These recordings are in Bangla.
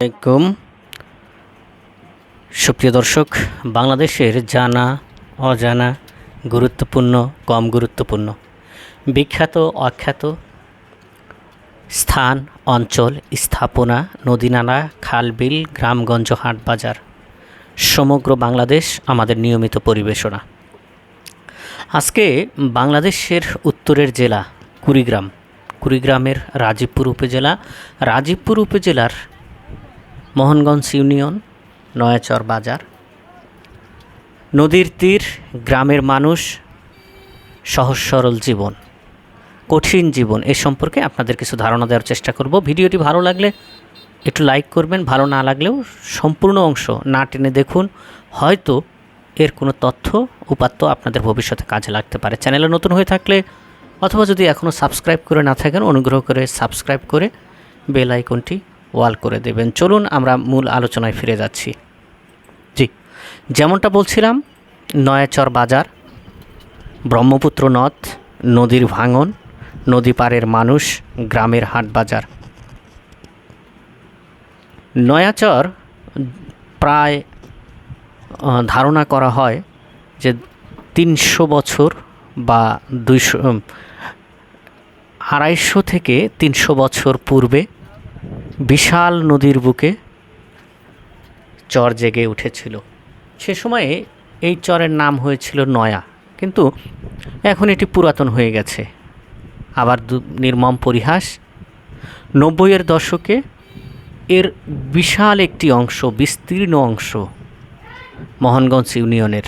আলাইকুম। সুপ্রিয় দর্শক, বাংলাদেশের জানা, অজানা, গুরুত্বপূর্ণ, কম গুরুত্বপূর্ণ, বিখ্যাত, অখ্যাত স্থান, অঞ্চল, স্থাপনা, নদীনালা, খালবিল, গ্রামগঞ্জ হাট বাজার সমগ্র বাংলাদেশ আমাদের নিয়মিত পরিবেশনা। আজকে বাংলাদেশের উত্তরের জেলা কুড়িগ্রাম। কুড়িগ্রামের রাজীবপুর উপজেলা। রাজীবপুর উপজেলার মোহনগঞ্জ ইউনিয়ন, নয়াচর বাজার। নদীর তীর, গ্রামের মানুষ, সহজ সরল জীবন, কঠিন জীবন, এ সম্পর্কে আপনাদের কিছু ধারণা দেওয়ার চেষ্টা করব। ভিডিওটি ভালো লাগলে একটু লাইক করবেন, ভালো না লাগলেও সম্পূর্ণ অংশ না টেনে দেখুন। হয়তো এর কোনো তথ্য, উপাত্ত আপনাদের ভবিষ্যতে কাজে লাগতে পারে। চ্যানেলে নতুন হয়ে থাকলে অথবা যদি এখনও সাবস্ক্রাইব করে না থাকেন, অনুগ্রহ করে সাবস্ক্রাইব করে বেল আইকনটি ওয়াল করে দেবেন। চলুন আমরা মূল আলোচনায় ফিরে যাচ্ছি। জি, যেমনটা বলছিলাম, নয়াচর বাজার, ব্রহ্মপুত্র নদ, নদীর ভাঙন, নদী পাড়ের মানুষ, গ্রামের হাট বাজার। নয়াচর প্রায় ধারণা করা হয় যে তিনশো বছর বা দুইশো আড়াইশো থেকে তিনশো বছর পূর্বে বিশাল নদীর বুকে চর জেগে উঠেছিল। সে সময়ে এই চরের নাম হয়েছিল নয়া, কিন্তু এখন এটি পুরাতন হয়ে গেছে। আবার নির্মম পরিহাস নব্বইয়ের দশকে এর বিশাল একটি অংশ, বিস্তীর্ণ অংশ মোহনগঞ্জ ইউনিয়নের,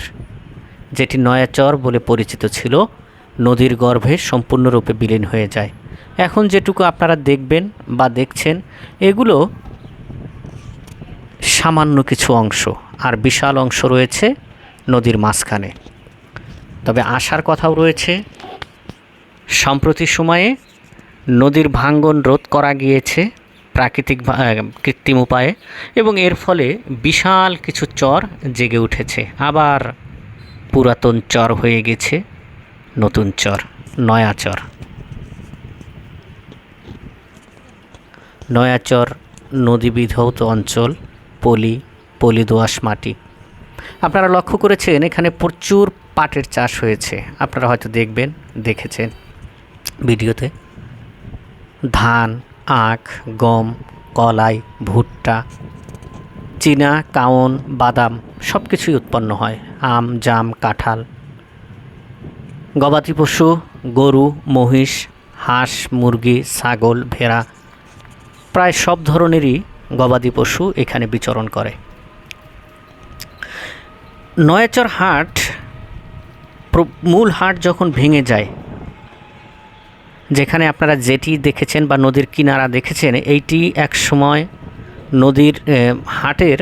যেটি নয়াচর বলে পরিচিত ছিল, নদীর গর্ভে সম্পূর্ণরূপে বিলীন হয়ে যায়। এখন যেটুকু আপনারা দেখবেন বা দেখছেন, এগুলো সামান্য কিছু অংশ আর বিশাল অংশ রয়েছে নদীর মাঝখানে। তবে আসার কথাও রয়েছে সম্প্রতি সময়ে নদীর ভাঙ্গন রোধ করা গিয়েছে। প্রাকৃতিক কৃত্রিম উপায়ে এবং এর ফলে বিশাল কিছু চর জেগে উঠেছে। আবার পুরাতন চর হয়ে গেছে, নতুন চর, নয়া চর। নয়াচর নদী বিধৌত অঞ্চল, পলি পলি দোআঁশ মাটি। আপনারা লক্ষ্য করেছেন, এখানে প্রচুর পাটের চাষ হয়েছে। আপনারা হয়তো দেখবেন, দেখেছেন ভিডিওতে। ধান আখ, গম, কলাই, ভুট্টা, চীনা কাউন বাদাম সব কিছুই উৎপন্ন হয়। আম, জাম, কাঁঠাল। গবাদি পশু, গরু, মহিষ, হাঁস, মুরগি, ছাগল, ভেড়া প্রায় সব ধরনেরই গবাদি পশু এখানে বিচরণ করে। নয়াচর হাট মূল হাট যখন ভেঙে যায় যেখানে আপনারা যেটি দেখেছেন বা নদীর কিনারা দেখেছেন, এইটি এক সময় নদীর হাটের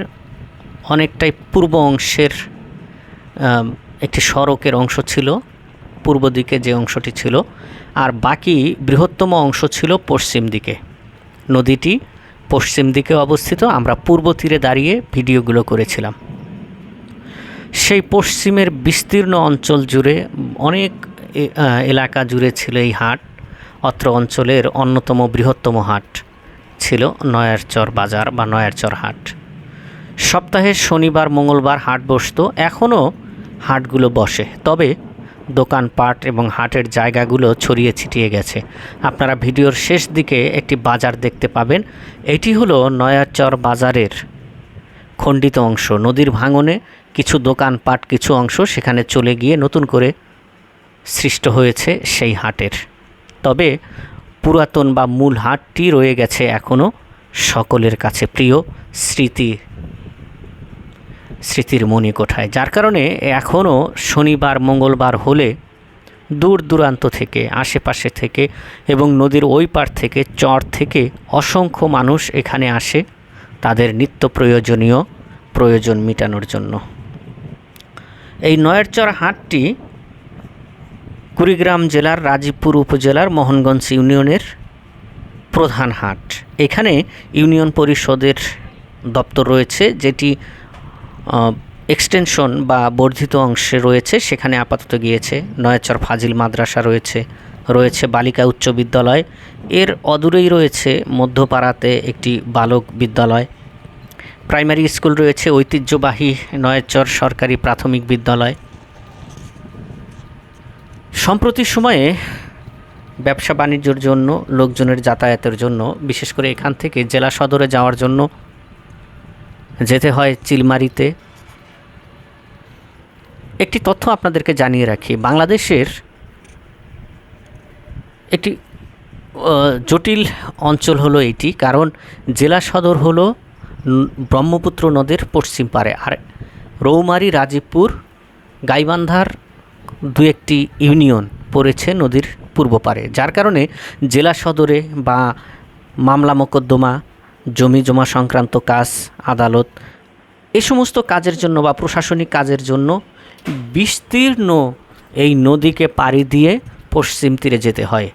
অনেকটাই পূর্ব অংশের একটি সড়কের অংশ ছিল, পূর্ব দিকে যে অংশটি ছিল, আর বাকি বৃহত্তম অংশ ছিল পশ্চিম দিকে। নদীটি পশ্চিম দিকে অবস্থিত, আমরা পূর্ব তীরে দাঁড়িয়ে ভিডিওগুলো করেছিলাম। সেই পশ্চিমের বিস্তীর্ণ অঞ্চল জুড়ে অনেক এলাকা জুড়ে ছিল এই হাট। অত্র অঞ্চলের অন্যতম বৃহত্তম হাট ছিল নয়ারচর বাজার বা নয়ারচর হাট। সপ্তাহের শনিবার, মঙ্গলবার হাট বসত, এখনও হাটগুলো বসে। তবে দোকানপাট এবং হাটের জায়গাগুলো ছড়িয়ে ছিটিয়ে গেছে। আপনারা ভিডিওর শেষ দিকে একটি বাজার দেখতে পাবেন। এটি হলো নয়ারচর বাজারের খণ্ডিত অংশ। নদীর ভাঙনে কিছু দোকানপাট, কিছু অংশ সেখানে চলে গিয়ে নতুন করে সৃষ্ট হয়েছে সেই হাটের। তবে পুরাতন বা মূল হাটটি রয়ে গেছে এখনও সকলের কাছে প্রিয় স্মৃতি, স্মৃতির মণিকোঠায়। যার কারণে এখনও শনিবার, মঙ্গলবার হলে দূর দূরান্ত থেকে, আশেপাশে থেকে এবং নদীর ওই পার থেকে, চর থেকে অসংখ্য মানুষ এখানে আসে তাদের নিত্য প্রয়োজনীয় প্রয়োজন মেটানোর জন্য। এই নয়েরচর হাটটি কুড়িগ্রাম জেলার রাজীবপুর উপজেলার মোহনগঞ্জ ইউনিয়নের প্রধান হাট। এখানে ইউনিয়ন পরিষদের দপ্তর রয়েছে, যেটি এক্সটেনশন বা বর্ধিত অংশে রয়েছে। সেখানে আপাতত গিয়েছে নয়াচর ফাজিল মাদ্রাসা রয়েছে রয়েছে বালিকা উচ্চ বিদ্যালয়। এর অদূরেই রয়েছে মধ্যপাড়াতে একটি বালক বিদ্যালয়। প্রাইমারি স্কুল রয়েছে ঐতিহ্যবাহী নয়াচর সরকারি প্রাথমিক বিদ্যালয়। সম্প্রতি সময়ে ব্যবসা বাণিজ্যের জন্য, লোকজনের যাতায়াতের জন্য, বিশেষ করে এখান থেকে জেলা সদরে যাওয়ার জন্য যেতে হয় চিলমারিতে। একটি তথ্য আপনাদেরকে জানিয়ে রাখি, বাংলাদেশের একটি জটিল অঞ্চল হলো এটি, কারণ জেলা সদর হলো ব্রহ্মপুত্র নদের পশ্চিম পারে আর রৌমারি, রাজীবপুর, গাইবান্ধার দু একটি ইউনিয়ন পড়েছে নদীর পূর্ব পারে যার কারণে জেলা সদরে বা মামলা মোকদ্দমা, জমি জমা সংক্রান্ত কাজ, আদালত এ সমস্ত কাজের জন্য বা প্রশাসনিক কাজের জন্য বিস্তীর্ণ এই নদীকে পাড়ি দিয়ে পশ্চিম তীরে যেতে হয়।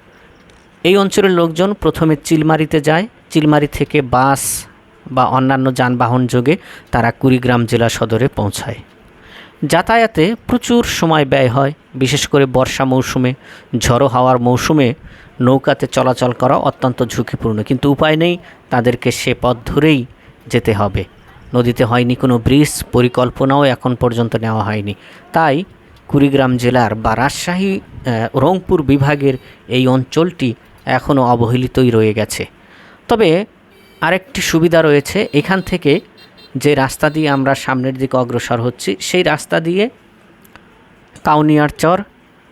এই অঞ্চলের লোকজন প্রথমে চিলমারিতে যায়। চিলমারি থেকে বাস বা অন্যান্য যানবাহন যোগে তারা কুড়িগ্রাম জেলা সদরে পৌঁছায়। যাতায়াতে প্রচুর সময় ব্যয় হয়, বিশেষ করে বর্ষা মৌসুমে। ঝড়ো হাওয়ার মৌসুমে নৌকাতে চলাচল করা অত্যন্ত ঝুঁকিপূর্ণ, কিন্তু উপায় নেই, তাদেরকে সে পথ ধরেই যেতে হবে। নদীতে হয়নি কোনো ব্রিজ, পরিকল্পনাও এখন পর্যন্ত নেওয়া হয়নি। তাই কুড়িগ্রাম জেলার বা রাজশাহী রংপুর বিভাগের এই অঞ্চলটি এখনও অবহেলিতই রয়ে গেছে। তবে আরেকটি সুবিধা রয়েছে, এখান থেকে যে রাস্তা দিয়ে আমরা সামনের দিকে অগ্রসর হচ্ছি, সেই রাস্তা দিয়ে কাউনিয়ারচর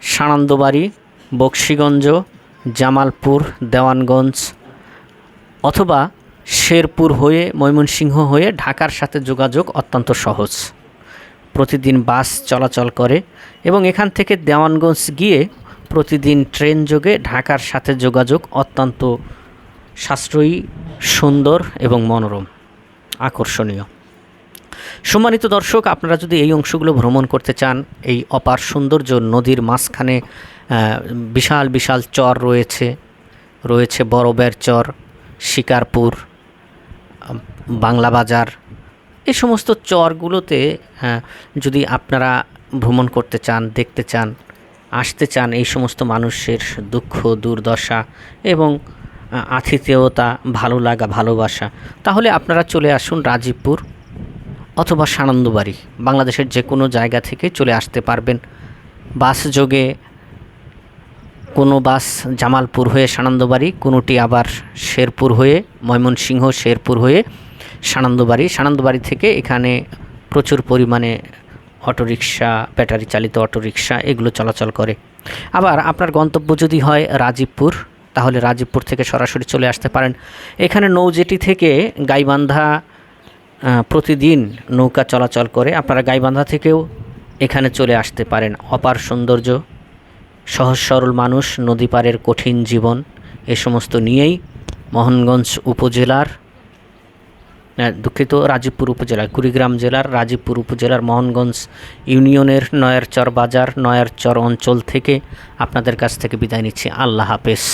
সানন্দবাড়ি, বক্সিগঞ্জ, জামালপুর, দেওয়ানগঞ্জ অথবা শেরপুর হয়ে, ময়মনসিংহ হয়ে ঢাকার সাথে যোগাযোগ অত্যন্ত সহজ। প্রতিদিন বাস চলাচল করে এবং এখান থেকে দেওয়ানগঞ্জ গিয়ে প্রতিদিন ট্রেন যোগে ঢাকার সাথে যোগাযোগ অত্যন্ত সাশ্রয়ী, সুন্দর এবং মনোরম। আকর্ষণীয়। সম্মানিত দর্শক, আপনারা যদি এই অংশগুলো ভ্রমণ করতে চান, এই অপার সৌন্দর্য নদীর মাঝখানে বিশাল বিশাল চর রয়েছে রয়েছে বড়বের চর, শিকারপুর, বাংলা বাজার এই সমস্ত চরগুলোতে যদি আপনারা ভ্রমণ করতে চান, দেখতে চান, আসতে চান, এই সমস্ত মানুষের দুঃখ, দুর্দশা এবং আতিথেয়তা, ভালো লাগা, ভালোবাসা। তাহলে আপনারা চলে আসুন রাজীবপুর অথবা সানন্দবাড়ি। বাংলাদেশের যে কোনো জায়গা থেকে চলে আসতে পারবেন। বাস যোগে কোনো বাস জামালপুর হয়ে সানন্দবাড়ি, কোনোটি আবার শেরপুর হয়ে, ময়মনসিংহ, শেরপুর হয়ে সানন্দবাড়ি। সানন্দবাড়ি থেকে এখানে প্রচুর পরিমাণে অটোরিকশা ব্যাটারি চালিত অটোরিকশা এগুলো চলাচল করে। আবার আপনার গন্তব্য যদি হয় রাজীবপুর তাহলে রাজীবপুর থেকে সরাসরি চলে আসতে পারেন। এখানে নৌজেটি থেকে গাইবান্ধা প্রতিদিন নৌকা চলাচল করে। আপনারা গাইবান্ধা থেকেও এখানে চলে আসতে পারেন। অপার সৌন্দর্য, সহজ সরল মানুষ, নদী পারের কঠিন জীবন, এ সমস্ত নিয়েই মোহনগঞ্জ উপজেলার দুঃখিত, রাজীবপুর উপজেলা কুড়িগ্রাম জেলার রাজীবপুর উপজেলার মোহনগঞ্জ ইউনিয়নের নয়ারচর বাজার নয়ারচর অঞ্চল থেকে আপনাদের কাছ থেকে বিদায় নিচ্ছি। আল্লাহ হাফেজ।